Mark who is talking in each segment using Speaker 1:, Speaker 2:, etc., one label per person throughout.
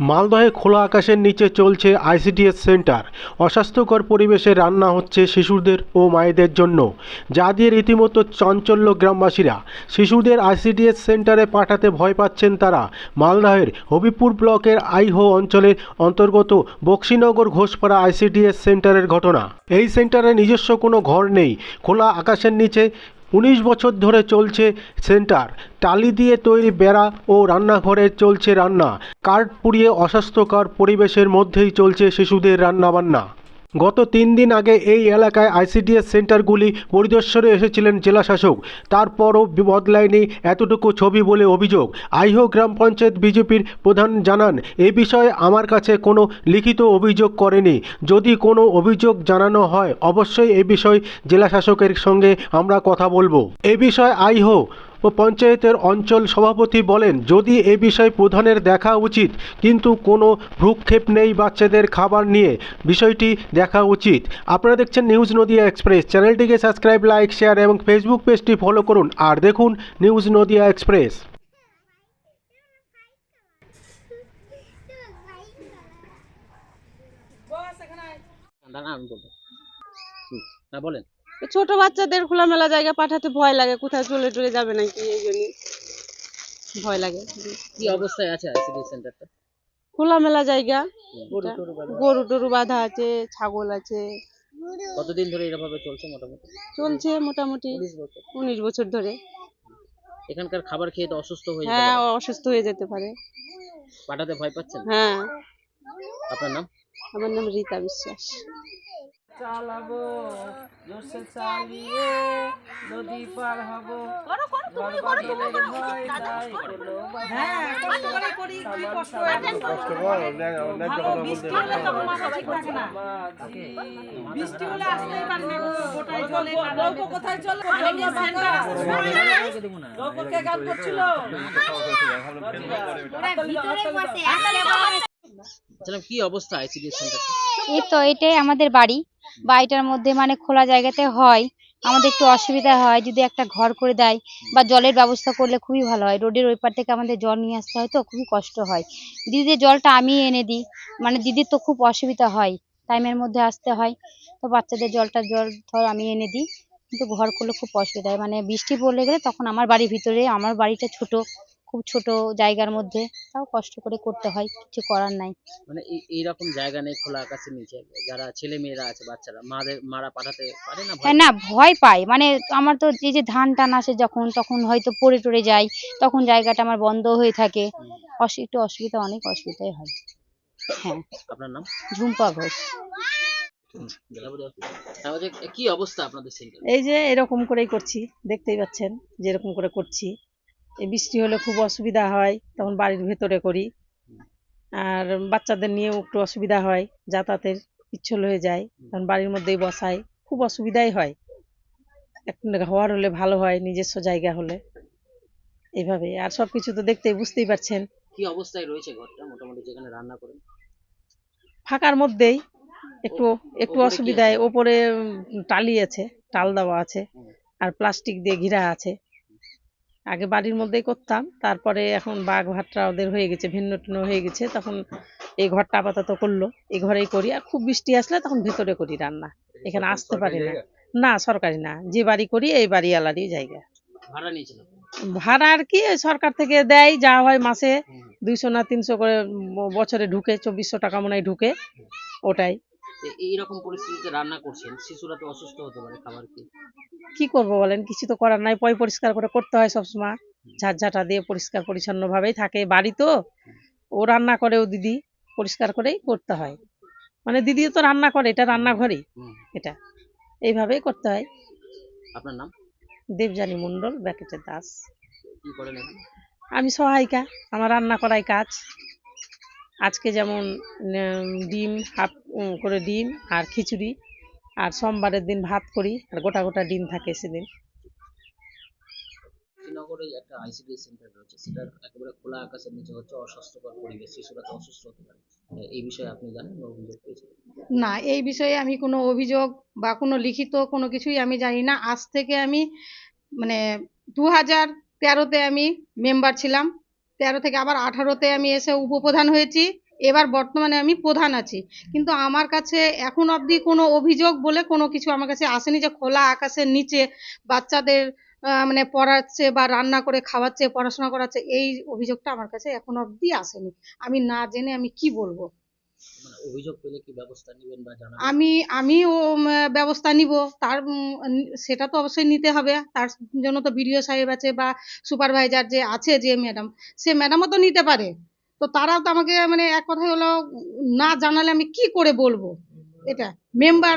Speaker 1: মালদহে খোলা আকাশের নিচে চলছে আইসিডিএস সেন্টার। অস্বাস্থ্যকর পরিবেশে রান্না হচ্ছে শিশুদের ও মায়েদের জন্য। যা দিয়ে রীতিমতো চাঞ্চল্য গ্রামবাসীরা। শিশুদের আইসিডিএস সেন্টারে পাঠাতে ভয় পাচ্ছেন তারা। মালদহের হবিপুর ব্লকের আইহো অঞ্চলের অন্তর্গত বক্সিনগর ঘোষপাড়া আইসিডিএস সেন্টারের ঘটনা। এই সেন্টারে নিজস্ব কোনো ঘর নেই। খোলা আকাশের নিচে উনিশ বছর ধরে চলছে সেন্টার, টালি দিয়ে তৈরি বেড়া ও রান্নাঘরে চলছে রান্না। কাঠ পুড়িয়ে অস্বাস্থ্যকর পরিবেশের মধ্যেই চলছে শিশুদের রান্নাবান্না। গত তিন দিন আগে এই এলাকায় আইসিডিএস সেন্টারগুলি পরিদর্শনে এসেছিলেন জেলাশাসক। তারপরও বদলায়নি এতটুকু ছবি বলে অভিযোগ। আইহো গ্রাম পঞ্চায়েত বিজেপির প্রধান জানান, এ বিষয়ে আমার কাছে কোনো লিখিত অভিযোগ করেনি। যদি কোনো অভিযোগ জানানো হয়, অবশ্যই এ বিষয়ে জেলাশাসকের সঙ্গে আমরা কথা বলব। এ বিষয়ে আইহো ও পঞ্চায়েতের অঞ্চল সভাপতি বলেন যদি এ বিষয়ে প্রধানের দেখা উচিত কিন্তু কোনো ভ্রুক্ষেপ নেই বাচ্চাদের খাবার নিয়ে। বিষয়টি দেখা উচিত। আপনারা দেখছেন নিউজ নদিয়া এক্সপ্রেস। চ্যানেলটিকে সাবস্ক্রাইব লাইক শেয়ার এবং ফেসবুক পেজটি ফলো করুন। আর দেখুন নিউজ নদিয়া এক্সপ্রেস।
Speaker 2: হুম, হ্যাঁ বলেন।
Speaker 3: ছোট বাচ্চাদের খোলামেলা জায়গা পাঠাতে ভয় লাগে কোথায় চলে টলে যাবে নাকি এই জন্য। ভয় লাগে।
Speaker 2: কি অবস্থায় আছে আইসিডি সেন্টারটা?
Speaker 3: খোলামেলা জায়গা।
Speaker 2: গরু টরু বাঁধা।
Speaker 3: আছে। ছাগল আছে।
Speaker 2: কতদিন ধরে এরভাবে চলছে মোটামুটি?
Speaker 3: চলছে মোটামুটি
Speaker 2: উনিশ বছর।
Speaker 3: ধরে।
Speaker 2: এখানকার খাবার খেয়ে তো অসুস্থ হয়ে
Speaker 3: হ্যাঁ অসুস্থ হয়ে যেতে পারে।
Speaker 2: পাঠাতে ভয় পাচ্ছেন?
Speaker 3: হ্যাঁ।
Speaker 2: আপনার নাম?
Speaker 3: আমার নাম রীতা বিশ্বাস।
Speaker 4: চালাবো। জোরসে চালিয়ে নদী পার হব। হ্যাঁ কি কষ্ট কষ্ট বৃষ্টি হলে তো মাথা ঠিক থাকে না। বৃষ্টি হলে আসতেই পারে না গোটায় জলে নৌকো কোথায় চলে নৌকো কে গান করছিল।
Speaker 2: বলছিলাম কি অবস্থা
Speaker 5: এই তো এটাই আমাদের বাড়ি। বাড়িটার মধ্যে মানে খোলা জায়গাতে হয়, আমাদের একটু অসুবিধা হয় যদি একটা ঘর করে দেয় বা জলের ব্যবস্থা করলে খুবই ভালো হয়। রোডের ওই পার থেকে আমাদের জল নিয়ে আসতে হয় তো খুবই কষ্ট হয়। দিদিদের জলটা আমি এনে দিই মানে দিদির তো খুব অসুবিধা হয় টাইমের মধ্যে আসতে হয়। তো বাচ্চাদের জলটা জল ধর আমি এনে দিই, কিন্তু ঘর করলে খুব অসুবিধা হয়। মানে বৃষ্টি পড়লে গেলে তখন আমার বাড়ির ভিতরে, আমার বাড়িটা ছোট খুব ছোট জায়গার মধ্যে তাও কষ্ট করে করতে হয় কিছু করার নাই।
Speaker 2: মানে এই এইরকম জায়গা নেই খোলা আকাশের নিচে যারা ছেলে মেয়েরা আছে বাচ্চারা মাদের মারা পাঠাতে পারে না ভয়?
Speaker 5: হ্যাঁ না ভয় পায়। মানে আমার তো এই যে ধান টান আসে যখন তখন হয়তো পড়ে টরে যায় তখন জায়গাটা আমার বন্ধ হয়ে থাকে। অসু একটু অসুবিধা অনেক অসুবিধাই হয়। হ্যাঁ।
Speaker 2: আপনার নাম?
Speaker 5: ঝুম্পা ঘোষ।
Speaker 2: কি অবস্থা আপনাদের
Speaker 6: এই যে এরকম করেই করছি দেখতেই পাচ্ছেন যেরকম করে করছি। এই বৃষ্টি হলে খুব অসুবিধা হয় তখন বাড়ির ভেতরে করি। আর বাচ্চাদের নিয়েও একটু অসুবিধা হয় যাতায়াতের পিচ্ছল হয়ে যায় তখন বাড়ির মধ্যেই বসাই। খুব অসুবিধাই হয়। একটু ঘর হলে ভালো হয় নিজস্ব জায়গা হলে। এইভাবে আর সব কিছু তো দেখতেই বুঝতেই পারছেন।
Speaker 2: কি অবস্থায় রয়েছে ঘরটা? মোটামুটি যেখানে রান্না করেন?
Speaker 6: ফাঁকার মধ্যেই। একটু একটু অসুবিধায়। ওপরে টালি আছে টাল দেওয়া আছে। আর প্লাস্টিক দিয়ে ঘিরা আছে। আগে বাড়ির মধ্যেই করতাম তারপরে এখন বাঘ ভাটরা ওদের হয়ে গেছে ভিন্ন টিন্ন হয়ে গেছে তখন এই ঘরটা আপাতত করল এই ঘরেই করি আর খুব বৃষ্টি আসলে তখন ভেতরে করি রান্না এখানে আসতে পারি না। না সরকারি না যে বাড়ি করি এই বাড়িওয়ালারই জায়গা।
Speaker 2: ভাড়া
Speaker 6: ভাড়া আর কি সরকার থেকে দেয় যা হয় মাসে দুইশো না তিনশো করে বছরে ঢুকে চব্বিশশো টাকা মনে হয় ঢুকে ওটাই।
Speaker 2: এইরকম পরিস্থিতিতে রান্না করছেন শিশুরা তো অসুস্থ হতে পারে খাবার কি
Speaker 6: কি করব বলেন? কিছু তো করার নাই পয় পরিষ্কার করে করতে হয় সবসময়। ঝাঁঝাটা দিয়ে পরিষ্কার পরিচ্ছন্ন ভাবেই থাকে। বাড়ি তো ও রান্না করেও দিদি পরিষ্কার করেই করতে হয়। মানে দিদি তো রান্না করে এটা রান্নাঘরেই
Speaker 2: হুম।
Speaker 6: এটা। এইভাবেই করতে হয়।
Speaker 2: আপনার নাম?
Speaker 6: দেবযানী মণ্ডল ব্যাকেটের দাস। আমি সহায়িকা আমার রান্না করাই কাজ। আজকে যেমন ডিম হাফ করে ডিম আর খিচুড়ি। আর সোমবারের দিন ভাত করি আর গোটা গোটা ডিম থাকে সেদিন।
Speaker 2: শ্রীনগরে একটা আইসিডি সেন্টার রয়েছে সেটার একেবারে খোলা আকাশের নিচে হচ্ছে অস্বাস্থ্যকর পরিবেশ শিশুরা তো অসুস্থ হতে পারে। এই বিষয়ে আপনি জানেন বা অভিযোগ পেয়েছেন?
Speaker 7: না এই বিষয়ে আমি কোনো অভিযোগ বা কোনো লিখিত কোনো কিছুই আমি জানি না। আজ থেকে আমি মানে দু হাজার তেরোতে আমি মেম্বার ছিলাম। তেরো থেকে আবার আঠারোতে আমি এসে উপপ্রধান হয়েছি। এবার বর্তমানে আমি প্রধান আছি। কিন্তু আমার কাছে এখন অবধি কোনো অভিযোগ বলে কোনো কিছু আমার কাছে আসেনি যে খোলা আকাশের নিচে বাচ্চাদের আহ, মানে পড়াচ্ছে বা রান্না করে খাওয়াচ্ছে পড়াশোনা করাচ্ছে এই অভিযোগটা আমার কাছে এখন অবধি আসেনি। আমি না জেনে আমি কি বলব?
Speaker 2: মানে অভিযোগ পেলে কি ব্যবস্থা নেবেন বা জানাবেন?
Speaker 7: আমি আমিও ব্যবস্থা নিব। তার সেটা তো অবশ্যই নিতে হবে। তার জন্য তো বিডিও সাহেব আছে বা সুপারভাইজার যে আছে যে ম্যাডাম সে ম্যাডামও তো নিতে পারে। তো তারাও তো আমাকে মানে এক কথায় হলো না জানালে আমি কি করে বলব? এটা মেম্বার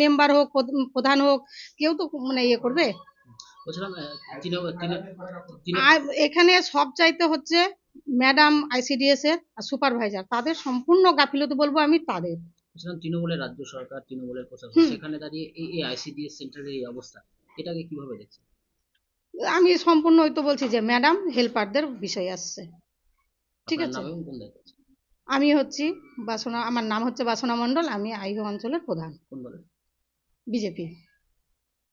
Speaker 7: মেম্বার হোক প্রধান হোক কেউ তো মানে ইয়ে করবে? এখানে সব চাইতে হচ্ছে ম্যাডাম আইসিডিএস এর আর সুপারভাইজার। তাদের সম্পূর্ণ গাফিলতি বলব আমি তাদের।
Speaker 2: তৃণমূলের রাজ্য সরকার তৃণমূলের প্রশাসন সেখানে দাঁড়িয়ে এই এই আইসিডিএস সেন্টারের এই অবস্থা এটাকে কীভাবে দেখছেন?
Speaker 7: আমি সম্পূর্ণ ওই তো বলছি যে ম্যাডাম হেল্পারদের বিষয় আসছে। ঠিক আছে? আমি হচ্ছি বাসনা আমার নাম হচ্ছে বাসনা মন্ডল আমি আইহ অঞ্চলের প্রধান। বিজেপি।